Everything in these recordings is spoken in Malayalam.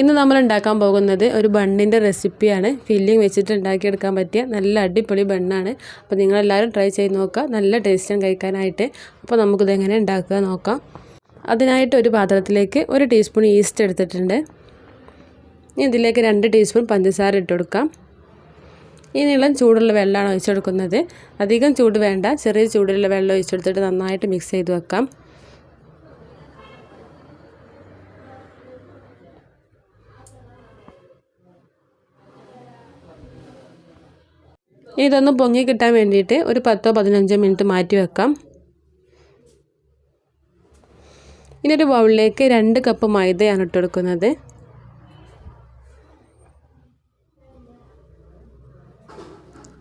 ഇന്ന് നമ്മൾ ഉണ്ടാക്കാൻ പോകുന്നത് ഒരു ബണ്ണിന്റെ റെസിപ്പിയാണ്. ഫില്ലിങ് വെച്ചിട്ട് ഉണ്ടാക്കിയെടുക്കാൻ പറ്റിയ നല്ല അടിപൊളി ബണ്ണാണ്. അപ്പോൾ നിങ്ങളെല്ലാവരും ട്രൈ ചെയ്ത് നോക്കുക. നല്ല ടേസ്റ്റും കഴിക്കാനായിട്ട്. അപ്പോൾ നമുക്കിത് എങ്ങനെ ഉണ്ടാക്കുക നോക്കാം. അതിനായിട്ട് ഒരു പാത്രത്തിലേക്ക് ഒരു ടീസ്പൂൺ ഈസ്റ്റ് എടുത്തിട്ടുണ്ട്. ഇനി ഇതിലേക്ക് രണ്ട് ടീസ്പൂൺ പഞ്ചസാര ഇട്ട് കൊടുക്കാം. ഈ നീളം ചൂടുള്ള വെള്ളമാണ് ഒഴിച്ചെടുക്കുന്നത് അധികം ചൂട് വേണ്ട. ചെറിയ ചൂടുള്ള വെള്ളം ഒഴിച്ചെടുത്തിട്ട് നന്നായിട്ട് മിക്സ് ചെയ്ത് വെക്കാം. ഇതൊന്ന് പൊങ്ങി കിട്ടാൻ വേണ്ടിയിട്ട് ഒരു പത്തോ പതിനഞ്ചോ മിനിറ്റ് മാറ്റി വെക്കാം. ഇനി ഒരു ബൗളിലേക്ക് രണ്ട് കപ്പ് മൈദയാണ് ഇട്ട് കൊടുക്കുന്നത്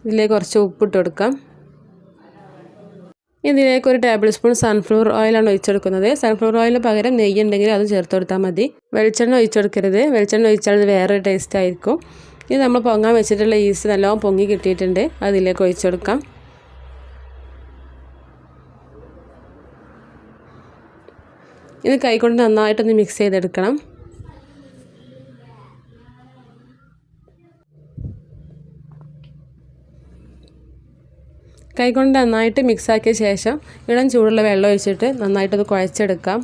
ഇതിലേക്ക് കുറച്ച് ഉപ്പിട്ട് കൊടുക്കാം. ഇതിലേക്ക് ഒരു ടേബിൾ സ്പൂൺ സൺഫ്ലവർ ഓയിലാണ് ഒഴിച്ചെടുക്കുന്നത് സൺഫ്ലവർ ഓയിലിന് പകരം നെയ്യ് ഉണ്ടെങ്കിൽ അത് ചേർത്ത് കൊടുത്താൽ മതി. വെളിച്ചെണ്ണ ഒഴിച്ചെടുക്കരുത് വെളിച്ചെണ്ണ ഒഴിച്ചാൽ അത് വേറൊരു ടേസ്റ്റ് ആയിരിക്കും. ഇത് നമ്മൾ പൊങ്ങാൻ വെച്ചിട്ടുള്ള ഈസ്റ്റ് നല്ലോണം പൊങ്ങി കിട്ടിയിട്ടുണ്ട്. അതിലേക്ക് ഒഴിച്ചെടുക്കാം ഇത് കൈകൊണ്ട് നന്നായിട്ടൊന്ന് മിക്സ് ചെയ്തെടുക്കണം. കൈകൊണ്ട് നന്നായിട്ട് മിക്സാക്കിയ ശേഷം ഇളം ചൂടുള്ള വെള്ളം ഒഴിച്ചിട്ട് നന്നായിട്ടത് കുഴച്ചെടുക്കാം.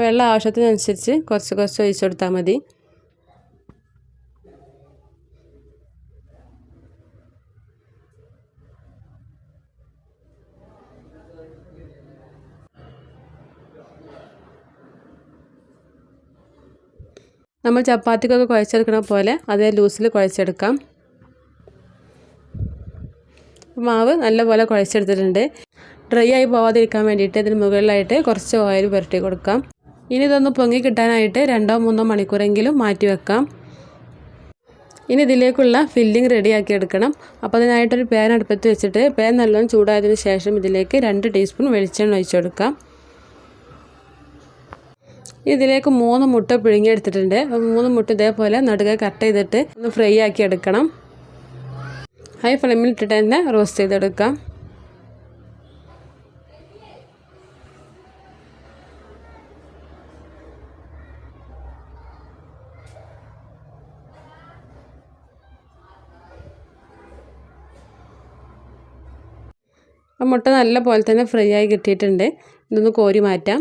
വെള്ളം ആവശ്യത്തിനനുസരിച്ച് കുറച്ച് കുറച്ച് ഒഴിച്ചു കൊടുത്താൽ മതി. നമ്മൾ ചപ്പാത്തിക്കൊക്കെ കുഴച്ചെടുക്കണ പോലെ അതേ ലൂസിൽ കുഴച്ചെടുക്കാം. മാവ് നല്ലപോലെ കുഴച്ചെടുത്തിട്ടുണ്ട്. ഡ്രൈ ആയി പോവാതിരിക്കാൻ വേണ്ടിയിട്ട് ഇതിന് മുകളിലായിട്ട് കുറച്ച് ഓയിൽ പുരട്ടി കൊടുക്കാം. ഇനി ഇതൊന്ന് പൊങ്ങി കിട്ടാനായിട്ട് രണ്ടോ മൂന്നോ മണിക്കൂറെങ്കിലും മാറ്റി വെക്കാം. ഇനി ഇതിലേക്കുള്ള ഫില്ലിംഗ് റെഡിയാക്കി എടുക്കണം. അപ്പോൾ അതിനായിട്ടൊരു പാൻ അടുപ്പത്ത് വെച്ചിട്ട് പാൻ നല്ലോണം ചൂടായതിനു ശേഷം ഇതിലേക്ക് രണ്ട് ടീസ്പൂൺ വെളിച്ചെണ്ണ ഒഴിച്ചു കൊടുക്കാം. ഇതിലേക്ക് മൂന്ന് മുട്ട പിഴുങ്ങിയെടുത്തിട്ടുണ്ട്. മൂന്ന് മുട്ട ഇതേപോലെ നടുക കട്ട് ചെയ്തിട്ട് ഒന്ന് ഫ്രൈ ആക്കി എടുക്കണം. ഹൈ ഫ്ലെയിമിൽ ഇട്ടിട്ട് തന്നെ റോസ്റ്റ് ചെയ്തെടുക്കാം. മുട്ട നല്ല പോലെ തന്നെ ഫ്രൈ ആയി കിട്ടിയിട്ടുണ്ട്. ഇതൊന്ന് കോരി മാറ്റാം.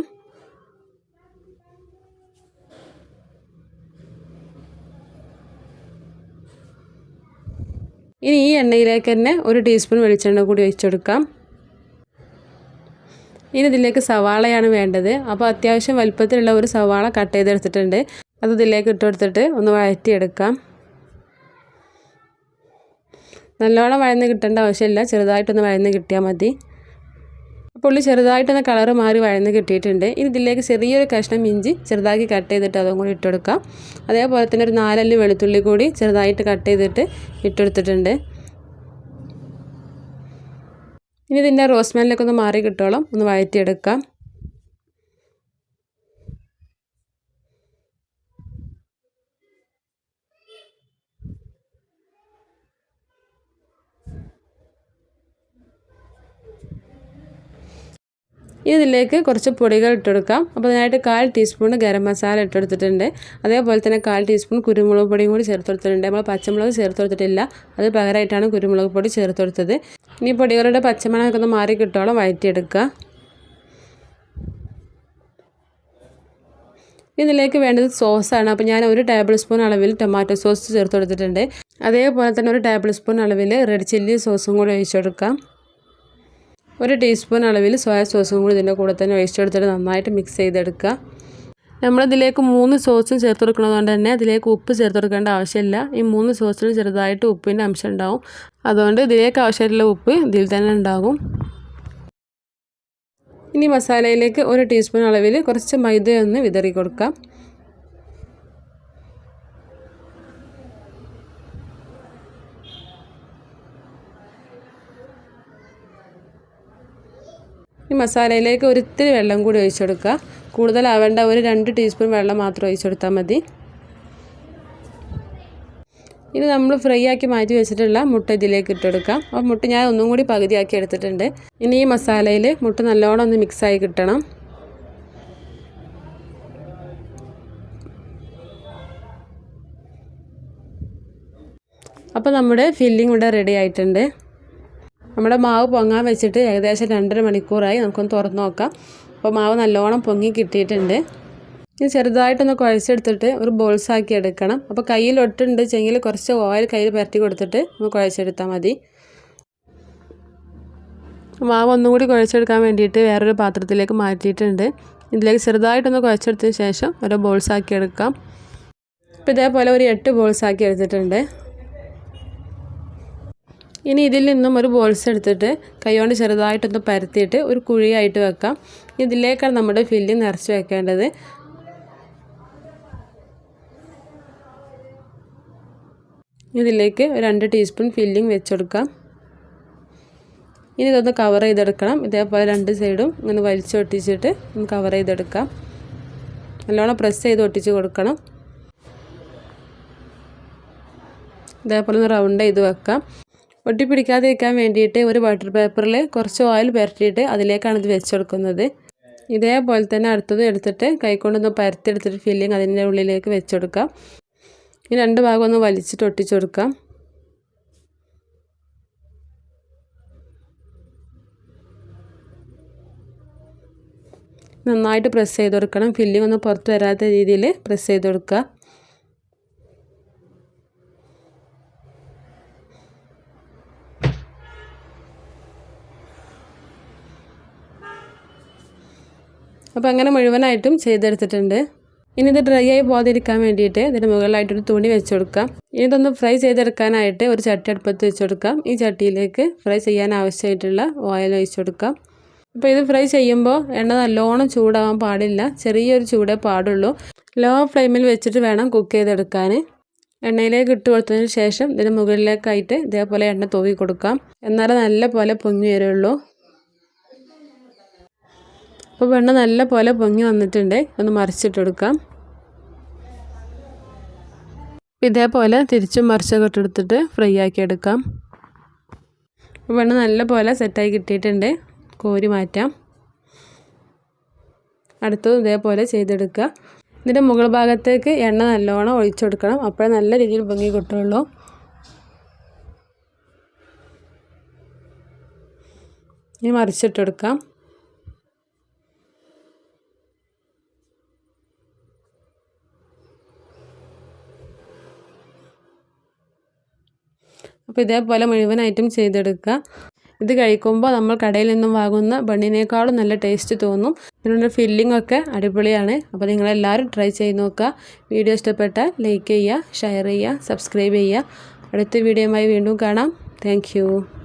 ഇനി ഈ എണ്ണയിലേക്ക് തന്നെ ഒരു ടീസ്പൂൺ വെളിച്ചെണ്ണ കൂടി ഒഴിച്ചെടുക്കാം. ഇനി ഇതിലേക്ക് സവാളയാണ് വേണ്ടത്. അപ്പോൾ അത്യാവശ്യം വലുപ്പത്തിലുള്ള ഒരു സവാള കട്ട് ചെയ്തെടുത്തിട്ടുണ്ട്. അത് ഇതിലേക്ക് ഇട്ട് കൊടുത്തിട്ട് ഒന്ന് വഴറ്റിയെടുക്കാം. നല്ലോണം വഴന്ന് കിട്ടേണ്ട ആവശ്യമില്ല. ചെറുതായിട്ടൊന്ന് വഴന്ന് കിട്ടിയാൽ മതി. പുള്ളി ചെറുതായിട്ടൊന്ന് കളറ് മാറി വഴന്ന് കിട്ടിയിട്ടുണ്ട്. ഇനി ഇതിലേക്ക് ചെറിയൊരു കഷ്ണം ഇഞ്ചി ചെറുതാക്കി കട്ട് ചെയ്തിട്ട് അതും കൂടി ഇട്ടെടുക്കാം. അതേപോലെ തന്നെ ഒരു നാലല്ലി വെളുത്തുള്ളി കൂടി ചെറുതായിട്ട് കട്ട് ചെയ്തിട്ട് ഇട്ടെടുത്തിട്ടുണ്ട്. ഇനി ഇതിന്റെ റോസ്മാനിലേക്ക് ഒന്ന് മാറി കിട്ടോളം ഒന്ന് വഴറ്റിയെടുക്കാം. ഇതിലേക്ക് കുറച്ച് പൊടികൾ ഇട്ടെടുക്കാം. അപ്പോൾ അതിനായിട്ട് കാൽ ടീസ്പൂൺ ഗരം മസാല ഇട്ടെടുത്തിട്ടുണ്ട്. അതേപോലെ തന്നെ കാൽ ടീസ്പൂൺ കുരുമുളക് പൊടിയും കൂടി ചേർത്ത് കൊടുത്തിട്ടുണ്ട്. നമ്മൾ പച്ചമുളക് ചേർത്ത് കൊടുത്തിട്ടില്ല. അത് പകരമായിട്ടാണ് കുരുമുളക് പൊടി ചേർത്ത് കൊടുത്തത്. ഇനി പൊടികളുടെ പച്ചമണമൊക്കെ ഒന്ന് മാറി കിട്ടോളം വഴറ്റിയെടുക്കുക ഇതിലേക്ക് വേണ്ടത് സോസാണ്. അപ്പോൾ ഞാൻ ഒരു ടേബിൾ സ്പൂൺ അളവിൽ ടൊമാറ്റോ സോസ് ചേർത്ത് കൊടുത്തിട്ടുണ്ട്. അതേപോലെ തന്നെ ഒരു ടേബിൾ സ്പൂൺ അളവിൽ റെഡ് ചില്ലി സോസും കൂടി ഒഴിച്ചെടുക്കാം. ഒരു ടീസ്പൂൺ അളവിൽ സോയാ സോസും കൂടി ഇതിന്റെ കൂടെ തന്നെ ഒഴിച്ചെടുത്തിട്ട് നന്നായിട്ട് മിക്സ് ചെയ്തെടുക്കുക. നമ്മളിതിലേക്ക് മൂന്ന് സോസും ചേർത്ത് കൊടുക്കുന്നതുകൊണ്ട് തന്നെ അതിലേക്ക് ഉപ്പ് ചേർത്ത് കൊടുക്കേണ്ട ആവശ്യമില്ല. ഈ മൂന്ന് സോസിലും ചെറുതായിട്ട് ഉപ്പിന്റെ അംശം ഉണ്ടാവും. അതുകൊണ്ട് ഇതിലേക്ക് ആവശ്യമായിട്ടുള്ള ഉപ്പ് ഇതിൽ തന്നെ ഉണ്ടാകും. ഇനി മസാലയിലേക്ക് ഒരു ടീസ്പൂൺ അളവിൽ കുറച്ച് മൈദയൊന്ന് വിതറി കൊടുക്കാം. ഈ മസാലയിലേക്ക് ഒരിത്തിരി വെള്ളം കൂടി ഒഴിച്ചു കൊടുക്കുക കൂടുതലാവേണ്ട ഒരു രണ്ട് ടീസ്പൂൺ വെള്ളം മാത്രം ഒഴിച്ചു കൊടുത്താൽ മതി. ഇനി നമ്മൾ ഫ്രൈ ആക്കി മാറ്റി വെച്ചിട്ടുള്ള മുട്ട ഇതിലേക്ക് ഇട്ടെടുക്കാം. അപ്പോൾ മുട്ട ഞാൻ ഒന്നും കൂടി പകുതിയാക്കി എടുത്തിട്ടുണ്ട്. ഇനി ഈ മസാലയിൽ മുട്ട നല്ലോണം ഒന്ന് മിക്സായി കിട്ടണം. അപ്പോൾ നമ്മുടെ ഫില്ലിംഗ് ഇവിടെ റെഡി ആയിട്ടുണ്ട്. നമ്മുടെ മാവ് പൊങ്ങാൻ വെച്ചിട്ട് ഏകദേശം രണ്ടര മണിക്കൂറായി നമുക്കൊന്ന് തുറന്ന് നോക്കാം. അപ്പോൾ മാവ് നല്ലോണം പൊങ്ങി കിട്ടിയിട്ടുണ്ട്. ഇനി ചെറുതായിട്ടൊന്ന് കുഴച്ചെടുത്തിട്ട് ഒരു ബോൾസ് ആക്കി എടുക്കണം. അപ്പോൾ കയ്യിൽ ഒട്ടുണ്ട് ചെങ്കിൽ കുറച്ച് ഓയിൽ കയ്യിൽ പുരട്ടി കൊടുത്തിട്ട് ഒന്ന് കുഴച്ചെടുത്താൽ മതി. മാവ് ഒന്നും കൂടി കുഴച്ചെടുക്കാൻ വേണ്ടിയിട്ട് വേറൊരു പാത്രത്തിലേക്ക് മാറ്റിയിട്ടുണ്ട്. ഇതിലേക്ക് ചെറുതായിട്ടൊന്ന് കുഴച്ചെടുത്തതിന് ശേഷം ഓരോ ബോൾസ് ആക്കി എടുക്കാം. അപ്പോൾ ഇതേപോലെ ഒരു എട്ട് ബോൾസ് ആക്കി എടുത്തിട്ടുണ്ട്. ഇനി ഇതിൽ നിന്നും ഒരു ബോൾസ് എടുത്തിട്ട് കൈകൊണ്ട് ചെറുതായിട്ടൊന്ന് പരത്തിയിട്ട് ഒരു കുഴിയായിട്ട് വെക്കാം. ഇതിലേക്കാണ് നമ്മുടെ ഫില്ല് നിറച്ച് വെക്കേണ്ടത്. ഇതിലേക്ക് രണ്ട് ടീസ്പൂൺ ഫില്ലിങ് വെച്ചെടുക്കാം. ഇനി ഇതൊന്ന് കവർ ചെയ്തെടുക്കണം. ഇതേപോലെ രണ്ട് സൈഡും ഇങ്ങനെ വലിച്ചു ഒട്ടിച്ചിട്ട് ഒന്ന് കവർ ചെയ്തെടുക്കാം. നല്ലോണം പ്രസ് ചെയ്ത് ഒട്ടിച്ച് കൊടുക്കണം. ഇതേപോലെ ഒന്ന് റൗണ്ട് ചെയ്ത് വെക്കാം. ഒട്ടിപ്പിടിക്കാതിരിക്കാൻ വേണ്ടിയിട്ട് ഒരു ബട്ടർ പേപ്പറിൽ കുറച്ച് ഓയിൽ പുരട്ടിയിട്ട് അതിലേക്കാണ് ഇത് വെച്ചെടുക്കുന്നത് ഇതേപോലെ തന്നെ അടുത്തത് എടുത്തിട്ട് കൈക്കൊണ്ടൊന്ന് പരത്തിയെടുത്തിട്ട് ഫില്ലിങ് അതിന്റെ ഉള്ളിലേക്ക് വെച്ചെടുക്കാം ഈ രണ്ട് ഭാഗം ഒന്ന് വലിച്ചിട്ട് ഒട്ടിച്ചു കൊടുക്കാം. നന്നായിട്ട് പ്രസ് ചെയ്ത് കൊടുക്കണം. ഫില്ലിംഗ് ഒന്നും പുറത്ത് വരാത്ത രീതിയിൽ പ്രസ് ചെയ്ത് കൊടുക്കുക. അപ്പോൾ അങ്ങനെ മുഴുവനായിട്ടും ചെയ്തെടുത്തിട്ടുണ്ട്. ഇനി ഇത് ഡ്രൈ ആയി പോകാതിരിക്കാൻ വേണ്ടിയിട്ട് ഇതിന് മുകളിലായിട്ടൊരു തുണി വെച്ച് കൊടുക്കാം. ഇനി ഇതൊന്ന് ഫ്രൈ ചെയ്തെടുക്കാനായിട്ട് ഒരു ചട്ടി അടുപ്പത്ത് വെച്ച് കൊടുക്കാം. ഈ ചട്ടിയിലേക്ക് ഫ്രൈ ചെയ്യാൻ ആവശ്യമായിട്ടുള്ള ഓയിൽ ഒഴിച്ചു കൊടുക്കാം. അപ്പോൾ ഇത് ഫ്രൈ ചെയ്യുമ്പോൾ എണ്ണ നല്ലോണം ചൂടാവാൻ പാടില്ല. ചെറിയൊരു ചൂടേ പാടുള്ളൂ. ലോ ഫ്ലെയിമിൽ വെച്ചിട്ട് വേണം കുക്ക് ചെയ്തെടുക്കാൻ. എണ്ണയിലേക്ക് ഇട്ട് കൊടുത്തതിന് ശേഷം ഇതിന് മുകളിലേക്കായിട്ട് ഇതേപോലെ എണ്ണ തൂവി കൊടുക്കാം. എന്നാലേ നല്ല പോലെ പൊങ്ങി വരുള്ളൂ. അപ്പോൾ വെണ്ണ നല്ല പോലെ പൊങ്ങി വന്നിട്ടുണ്ട്. ഒന്ന് മറിച്ചിട്ട് കൊടുക്കാം ഇതേപോലെ തിരിച്ചും മറിച്ചൊക്കെ ഇട്ടെടുത്തിട്ട് ഫ്രൈ ആക്കി എടുക്കാം. വെണ്ണ നല്ല പോലെ സെറ്റായി കിട്ടിയിട്ടുണ്ട്. കോരി മാറ്റാം. അടുത്തതും ഇതേപോലെ ചെയ്തെടുക്കുക. ഇതിന്റെ മുകൾ ഭാഗത്തേക്ക് എണ്ണ നല്ലോണം ഒഴിച്ചു കൊടുക്കണം അപ്പോഴേ നല്ല രീതിയിൽ പൊങ്ങി കിട്ടുള്ളൂ. ഇനി മറിച്ചിട്ടെടുക്കാം. അപ്പോൾ ഇതേപോലെ മുഴുവനായിട്ടും ചെയ്തെടുക്കുക. ഇത് കഴിക്കുമ്പോൾ നമ്മൾ കടയിൽ നിന്നും വാങ്ങുന്ന ബണ്ണിനേക്കാളും നല്ല ടേസ്റ്റ് തോന്നും. ഇതിനുള്ള ഫില്ലിംഗ് ഒക്കെ അടിപൊളിയാണ്. അപ്പോൾ നിങ്ങളെല്ലാവരും ട്രൈ ചെയ്ത് നോക്കുക. വീഡിയോ ഇഷ്ടപ്പെട്ടാൽ ലൈക്ക് ചെയ്യുക ഷെയർ ചെയ്യുക സബ്സ്ക്രൈബ് ചെയ്യുക. അടുത്ത വീഡിയോയുമായി വീണ്ടും കാണാം. താങ്ക്